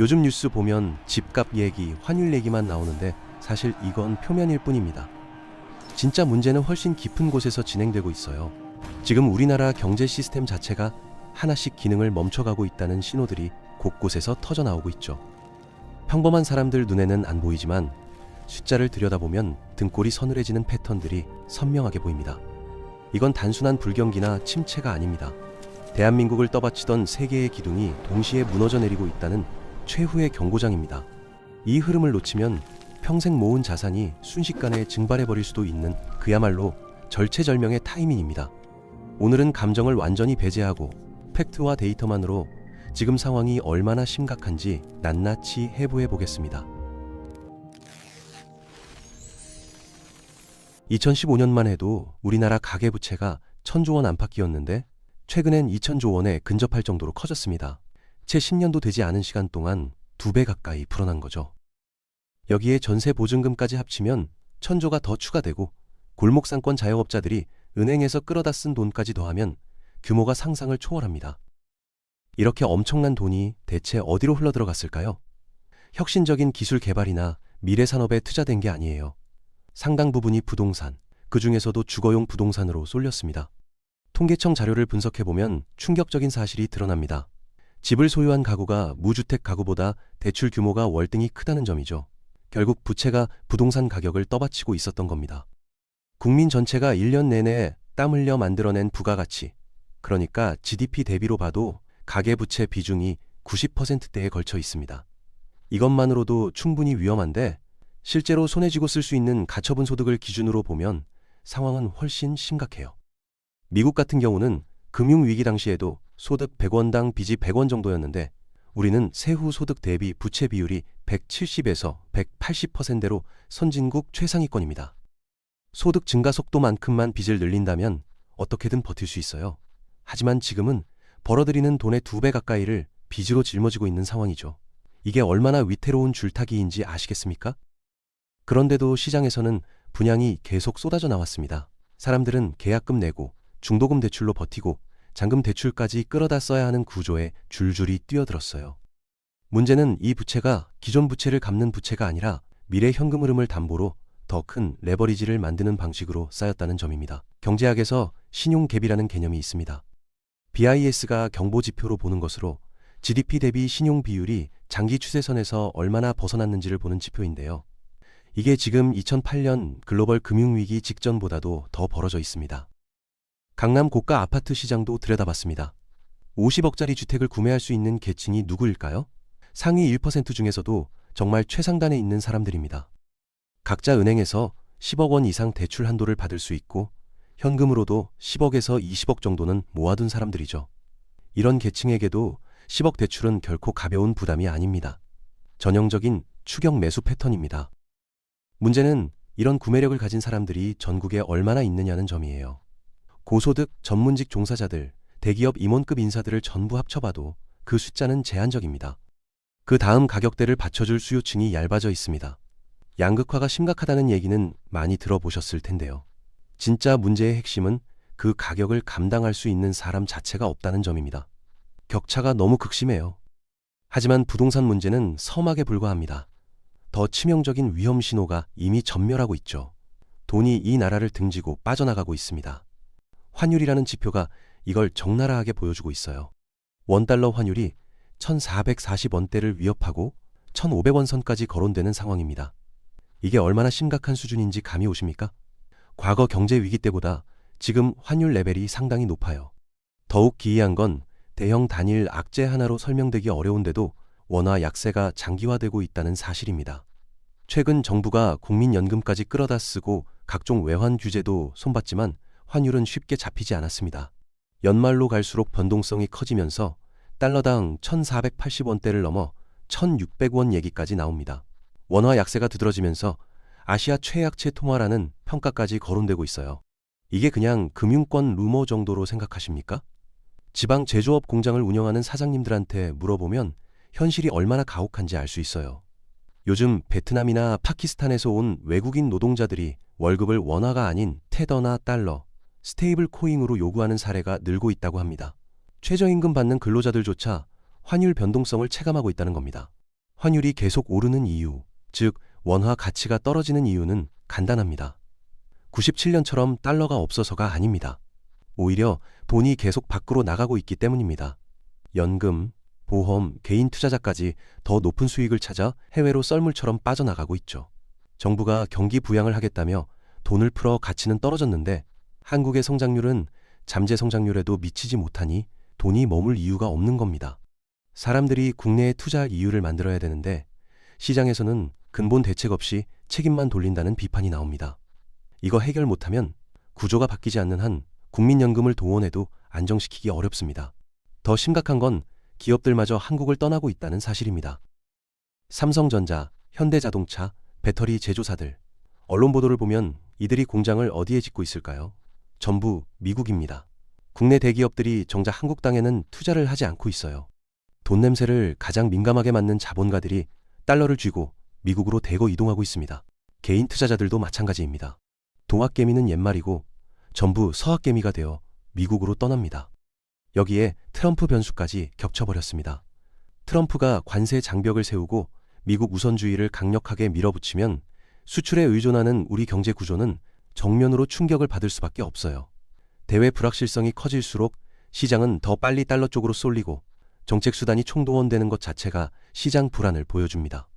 요즘 뉴스 보면 집값 얘기, 환율 얘기만 나오는데 사실 이건 표면일 뿐입니다. 진짜 문제는 훨씬 깊은 곳에서 진행되고 있어요. 지금 우리나라 경제 시스템 자체가 하나씩 기능을 멈춰가고 있다는 신호들이 곳곳에서 터져 나오고 있죠. 평범한 사람들 눈에는 안 보이지만 숫자를 들여다보면 등골이 서늘해지는 패턴들이 선명하게 보입니다. 이건 단순한 불경기나 침체가 아닙니다. 대한민국을 떠받치던 세계의 기둥이 동시에 무너져 내리고 있다는 최후의 경고장입니다. 이 흐름을 놓치면 평생 모은 자산이 순식간에 증발해 버릴 수도 있는 그야말로 절체절명의 타이밍입니다. 오늘은 감정을 완전히 배제하고 팩트와 데이터만으로 지금 상황이 얼마나 심각한지 낱낱이 해부해 보겠습니다. 2015년만 해도 우리나라 가계부채가 천조 원 안팎이었는데 최근엔 2천조 원에 근접할 정도로 커졌습니다. 채 10년도 되지 않은 시간 동안 두 배 가까이 불어난 거죠. 여기에 전세 보증금까지 합치면 천조가 더 추가되고 골목상권 자영업자들이 은행에서 끌어다 쓴 돈까지 더하면 규모가 상상을 초월합니다. 이렇게 엄청난 돈이 대체 어디로 흘러들어갔을까요? 혁신적인 기술 개발이나 미래 산업에 투자된 게 아니에요. 상당 부분이 부동산, 그 중에서도 주거용 부동산으로 쏠렸습니다. 통계청 자료를 분석해보면 충격적인 사실이 드러납니다. 집을 소유한 가구가 무주택 가구보다 대출 규모가 월등히 크다는 점이죠. 결국 부채가 부동산 가격을 떠받치고 있었던 겁니다. 국민 전체가 1년 내내 땀 흘려 만들어낸 부가가치, 그러니까 GDP 대비로 봐도 가계부채 비중이 90%대에 걸쳐 있습니다. 이것만으로도 충분히 위험한데 실제로 손에 쥐고 쓸 수 있는 가처분 소득을 기준으로 보면 상황은 훨씬 심각해요. 미국 같은 경우는 금융위기 당시에도 소득 100원당 빚이 100원 정도였는데 우리는 세후 소득 대비 부채 비율이 170에서 180%로 선진국 최상위권입니다. 소득 증가 속도만큼만 빚을 늘린다면 어떻게든 버틸 수 있어요. 하지만 지금은 벌어들이는 돈의 두 배 가까이를 빚으로 짊어지고 있는 상황이죠. 이게 얼마나 위태로운 줄타기인지 아시겠습니까? 그런데도 시장에서는 분양이 계속 쏟아져 나왔습니다. 사람들은 계약금 내고 중도금 대출로 버티고 잔금 대출까지 끌어다 써야 하는 구조에 줄줄이 뛰어들었어요. 문제는 이 부채가 기존 부채를 갚는 부채가 아니라 미래 현금 흐름을 담보로 더 큰 레버리지를 만드는 방식으로 쌓였다는 점입니다. 경제학에서 신용갭이라는 개념이 있습니다. BIS가 경보 지표로 보는 것으로 GDP 대비 신용 비율이 장기 추세선에서 얼마나 벗어났는지를 보는 지표인데요. 이게 지금 2008년 글로벌 금융위기 직전보다도 더 벌어져 있습니다. 강남 고가 아파트 시장도 들여다봤습니다. 50억짜리 주택을 구매할 수 있는 계층이 누구일까요? 상위 1% 중에서도 정말 최상단에 있는 사람들입니다. 각자 은행에서 10억 원 이상 대출 한도를 받을 수 있고 현금으로도 10억에서 20억 정도는 모아둔 사람들이죠. 이런 계층에게도 10억 대출은 결코 가벼운 부담이 아닙니다. 전형적인 추격 매수 패턴입니다. 문제는 이런 구매력을 가진 사람들이 전국에 얼마나 있느냐는 점이에요. 고소득 전문직 종사자들, 대기업 임원급 인사들을 전부 합쳐봐도 그 숫자는 제한적입니다. 그 다음 가격대를 받쳐줄 수요층이 얇아져 있습니다. 양극화가 심각하다는 얘기는 많이 들어보셨을 텐데요. 진짜 문제의 핵심은 그 가격을 감당할 수 있는 사람 자체가 없다는 점입니다. 격차가 너무 극심해요. 하지만 부동산 문제는 서막에 불과합니다. 더 치명적인 위험 신호가 이미 전멸하고 있죠. 돈이 이 나라를 등지고 빠져나가고 있습니다. 환율이라는 지표가 이걸 적나라하게 보여주고 있어요. 원달러 환율이 1440원대를 위협하고 1500원 선까지 거론되는 상황입니다. 이게 얼마나 심각한 수준인지 감이 오십니까? 과거 경제 위기 때보다 지금 환율 레벨이 상당히 높아요. 더욱 기이한 건 대형 단일 악재 하나로 설명되기 어려운데도 원화 약세가 장기화되고 있다는 사실입니다. 최근 정부가 국민연금까지 끌어다 쓰고 각종 외환 규제도 손봤지만 환율은 쉽게 잡히지 않았습니다. 연말로 갈수록 변동성이 커지면서 달러당 1,480원대를 넘어 1,600원 얘기까지 나옵니다. 원화 약세가 두드러지면서 아시아 최약체 통화라는 평가까지 거론되고 있어요. 이게 그냥 금융권 루머 정도로 생각하십니까? 지방 제조업 공장을 운영하는 사장님들한테 물어보면 현실이 얼마나 가혹한지 알 수 있어요. 요즘 베트남이나 파키스탄에서 온 외국인 노동자들이 월급을 원화가 아닌 테더나 달러, 스테이블 코잉으로 요구하는 사례가 늘고 있다고 합니다. 최저임금 받는 근로자들조차 환율 변동성을 체감하고 있다는 겁니다. 환율이 계속 오르는 이유, 즉 원화 가치가 떨어지는 이유는 간단합니다. 97년처럼 달러가 없어서가 아닙니다. 오히려 돈이 계속 밖으로 나가고 있기 때문입니다. 연금, 보험, 개인 투자자까지 더 높은 수익을 찾아 해외로 썰물처럼 빠져나가고 있죠. 정부가 경기 부양을 하겠다며 돈을 풀어 가치는 떨어졌는데 한국의 성장률은 잠재 성장률에도 미치지 못하니 돈이 머물 이유가 없는 겁니다. 사람들이 국내에 투자할 이유를 만들어야 되는데 시장에서는 근본 대책 없이 책임만 돌린다는 비판이 나옵니다. 이거 해결 못하면 구조가 바뀌지 않는 한 국민연금을 동원해도 안정시키기 어렵습니다. 더 심각한 건 기업들마저 한국을 떠나고 있다는 사실입니다. 삼성전자, 현대자동차, 배터리 제조사들. 언론 보도를 보면 이들이 공장을 어디에 짓고 있을까요? 전부 미국입니다. 국내 대기업들이 정작 한국 땅에는 투자를 하지 않고 있어요. 돈 냄새를 가장 민감하게 맡는 자본가들이 달러를 쥐고 미국으로 대거 이동하고 있습니다. 개인 투자자들도 마찬가지입니다. 동학개미는 옛말이고 전부 서학개미가 되어 미국으로 떠납니다. 여기에 트럼프 변수까지 겹쳐버렸습니다. 트럼프가 관세 장벽을 세우고 미국 우선주의를 강력하게 밀어붙이면 수출에 의존하는 우리 경제 구조는 정면으로 충격을 받을 수밖에 없어요. 대외 불확실성이 커질수록 시장은 더 빨리 달러 쪽으로 쏠리고 정책 수단이 총동원되는 것 자체가 시장 불안을 보여줍니다.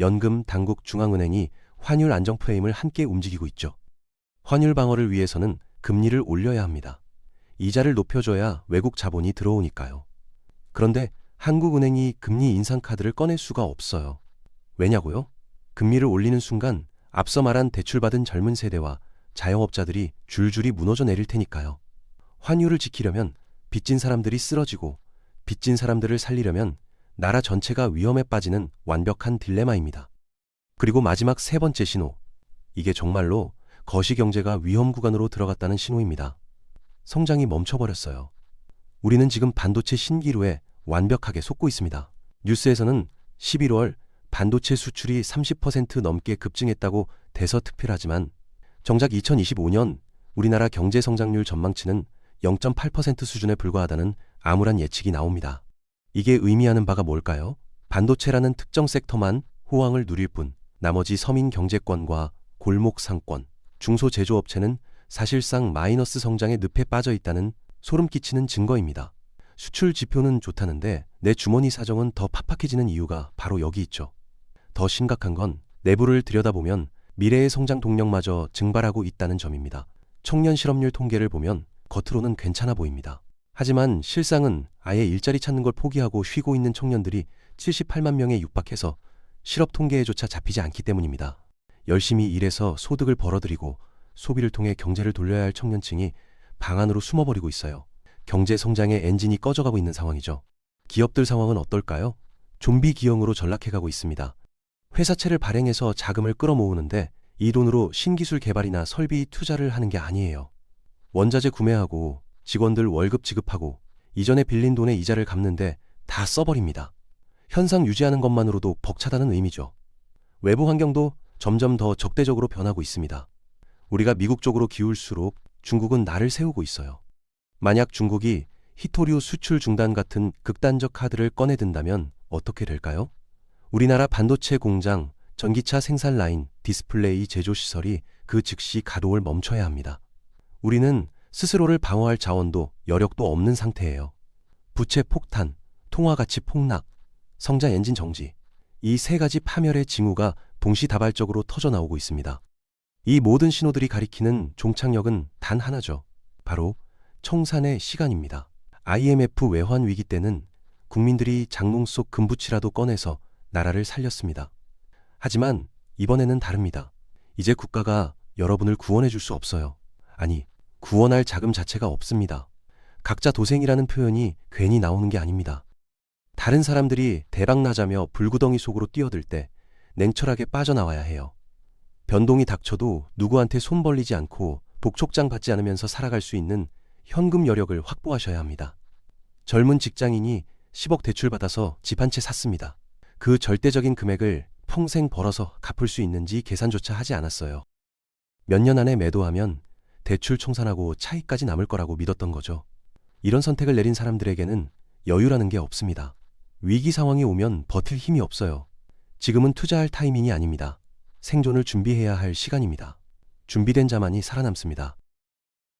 연금, 당국, 중앙은행이 환율 안정 프레임을 함께 움직이고 있죠. 환율 방어를 위해서는 금리를 올려야 합니다. 이자를 높여줘야 외국 자본이 들어오니까요. 그런데 한국은행이 금리 인상 카드를 꺼낼 수가 없어요. 왜냐고요? 금리를 올리는 순간 앞서 말한 대출받은 젊은 세대와 자영업자들이 줄줄이 무너져 내릴 테니까요. 환율을 지키려면 빚진 사람들이 쓰러지고 빚진 사람들을 살리려면 나라 전체가 위험에 빠지는 완벽한 딜레마입니다. 그리고 마지막 세 번째 신호. 이게 정말로 거시경제가 위험 구간으로 들어갔다는 신호입니다. 성장이 멈춰버렸어요. 우리는 지금 반도체 신기루에 완벽하게 속고 있습니다. 뉴스에서는 11월 반도체 수출이 30% 넘게 급증했다고 대서특필하지만 정작 2025년 우리나라 경제 성장률 전망치는 0.8% 수준에 불과하다는 암울한 예측이 나옵니다. 이게 의미하는 바가 뭘까요? 반도체라는 특정 섹터만 호황을 누릴 뿐 나머지 서민 경제권과 골목 상권, 중소제조업체는 사실상 마이너스 성장의 늪에 빠져 있다는 소름 끼치는 증거입니다. 수출 지표는 좋다는데 내 주머니 사정은 더 팍팍해지는 이유가 바로 여기 있죠. 더 심각한 건 내부를 들여다보면 미래의 성장 동력마저 증발하고 있다는 점입니다. 청년 실업률 통계를 보면 겉으로는 괜찮아 보입니다. 하지만 실상은 아예 일자리 찾는 걸 포기하고 쉬고 있는 청년들이 78만 명에 육박해서 실업 통계에조차 잡히지 않기 때문입니다. 열심히 일해서 소득을 벌어들이고 소비를 통해 경제를 돌려야 할 청년층이 방 안으로 숨어버리고 있어요. 경제 성장의 엔진이 꺼져가고 있는 상황이죠. 기업들 상황은 어떨까요? 좀비 기형으로 전락해가고 있습니다. 회사채를 발행해서 자금을 끌어모으는데 이 돈으로 신기술 개발이나 설비 투자를 하는 게 아니에요. 원자재 구매하고 직원들 월급 지급하고 이전에 빌린 돈의 이자를 갚는데 다 써버립니다. 현상 유지하는 것만으로도 벅차다는 의미죠. 외부 환경도 점점 더 적대적으로 변하고 있습니다. 우리가 미국 쪽으로 기울수록 중국은 나를 세우고 있어요. 만약 중국이 히토류 수출 중단 같은 극단적 카드를 꺼내든다면 어떻게 될까요? 우리나라 반도체 공장, 전기차 생산 라인, 디스플레이 제조 시설이 그 즉시 가동을 멈춰야 합니다. 우리는 스스로를 방어할 자원도 여력도 없는 상태예요. 부채 폭탄, 통화 가치 폭락, 성장 엔진 정지. 이 세 가지 파멸의 징후가 동시다발적으로 터져 나오고 있습니다. 이 모든 신호들이 가리키는 종착역은 단 하나죠. 바로 청산의 시간입니다. IMF 외환 위기 때는 국민들이 장롱 속 금부치라도 꺼내서 나라를 살렸습니다. 하지만 이번에는 다릅니다. 이제 국가가 여러분을 구원해 줄 수 없어요. 아니, 구원할 자금 자체가 없습니다. 각자 도생이라는 표현이 괜히 나오는 게 아닙니다. 다른 사람들이 대박 나자며 불구덩이 속으로 뛰어들 때 냉철하게 빠져나와야 해요. 변동이 닥쳐도 누구한테 손 벌리지 않고 복촉장 받지 않으면서 살아갈 수 있는 현금 여력을 확보하셔야 합니다. 젊은 직장인이 10억 대출 받아서 집 한 채 샀습니다. 그 절대적인 금액을 평생 벌어서 갚을 수 있는지 계산조차 하지 않았어요. 몇 년 안에 매도하면 대출 청산하고 차익까지 남을 거라고 믿었던 거죠. 이런 선택을 내린 사람들에게는 여유라는 게 없습니다. 위기 상황이 오면 버틸 힘이 없어요. 지금은 투자할 타이밍이 아닙니다. 생존을 준비해야 할 시간입니다. 준비된 자만이 살아남습니다.